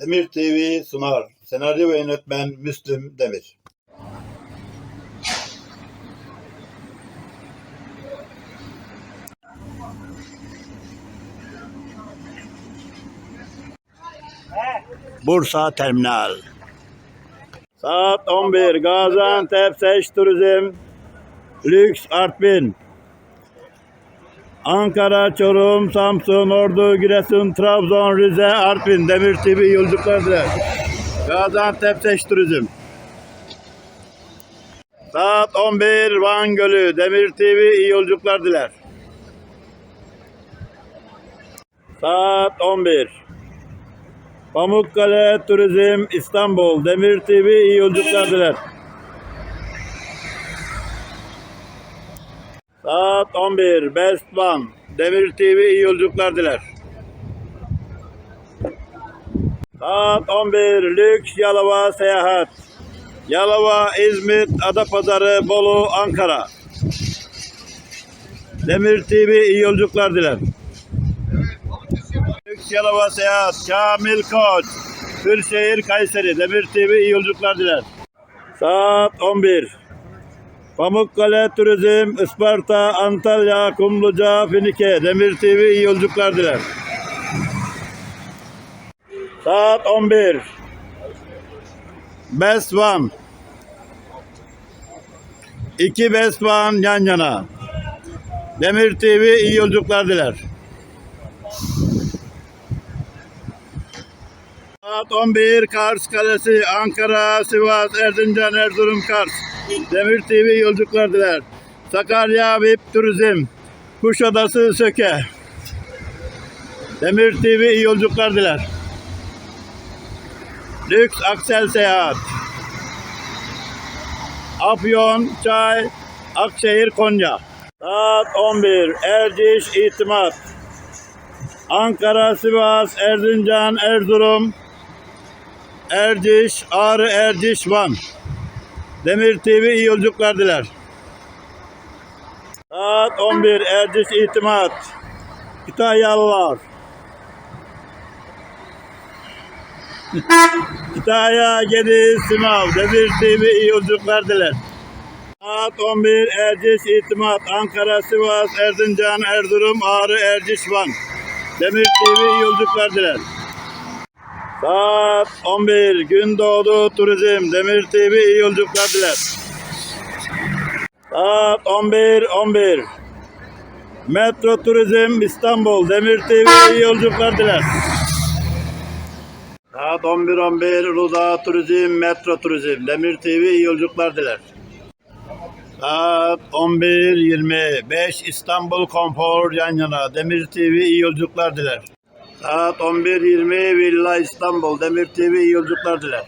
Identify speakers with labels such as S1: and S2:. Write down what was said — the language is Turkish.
S1: Demir TV sunar. Senaryo ve yönetmen Müslüm Demir. Bursa Terminal. Saat 11. Gaziantep Seç Turizm. Lüks Artvin. Ankara, Çorum, Samsun, Ordu, Giresun, Trabzon, Rize, Artvin, Demir TV yolculuklar diler. Gaziantep Seç Turizm. Saat 11 Van Gölü, Demir TV iyi yolculuklar diler. Saat 11 Pamukkale Turizm İstanbul, Demir TV iyi yolculuklar diler. Saat 11 Best One, Demir TV iyi yolculuklar diler. Saat 11 Lüks Yalova Seyahat. Yalova, İzmit, Adapazarı, Bolu, Ankara. Demir TV iyi yolculuklar diler. Lüks Yalova Seyahat, Kamil Koç, Kırşehir, Kayseri, Demir TV iyi yolculuklar diler. Saat 11. Pamukkale Turizm, Isparta, Antalya, Kumluca, Finike, Demir TV iyi yolculuklar diler. Saat 11. Best One. İki Best One yan yana. Demir TV iyi yolculuklar diler. Saat 11 Kars Kalesi, Ankara, Sivas, Erzincan, Erzurum, Kars. Demir TV yolculuklar diler. Sakarya VIP Turizm, Kuşadası Söke. Demir TV iyi yolculuklar diler. Lüks Aksel Seyahat. Afyon, Çay, Akşehir, Konya. Saat 11 Erciş İtimat. Ankara, Sivas, Erzincan, Erzurum, Erciş, Ağrı, Erciş, Van. Demir TV iyi yolculuklar diler. Saat 11 Erciş İtimat. Kütahyalılar. Kütahya, Gediz, Sınav. Demir TV iyi yolculuklar diler. Saat 11 Erciş İtimat. Ankara, Sivas, Erzincan, Erzurum, Ağrı, Erciş, Van. Demir TV iyi yolculuklar diler. Saat 11 Gündoğdu Turizm Demir TV iyi yolculuklar diler. Saat 11 11 Metro Turizm İstanbul Demir TV iyi yolculuklar diler. Saat 11 11 Uludağ Turizm Metro Turizm Demir TV iyi yolculuklar diler. Saat 11 25 İstanbul Konfor yan yana Demir TV iyi yolculuklar diler. Saat 11.20 Villa İstanbul Demir TV iyi yolculuklar diler.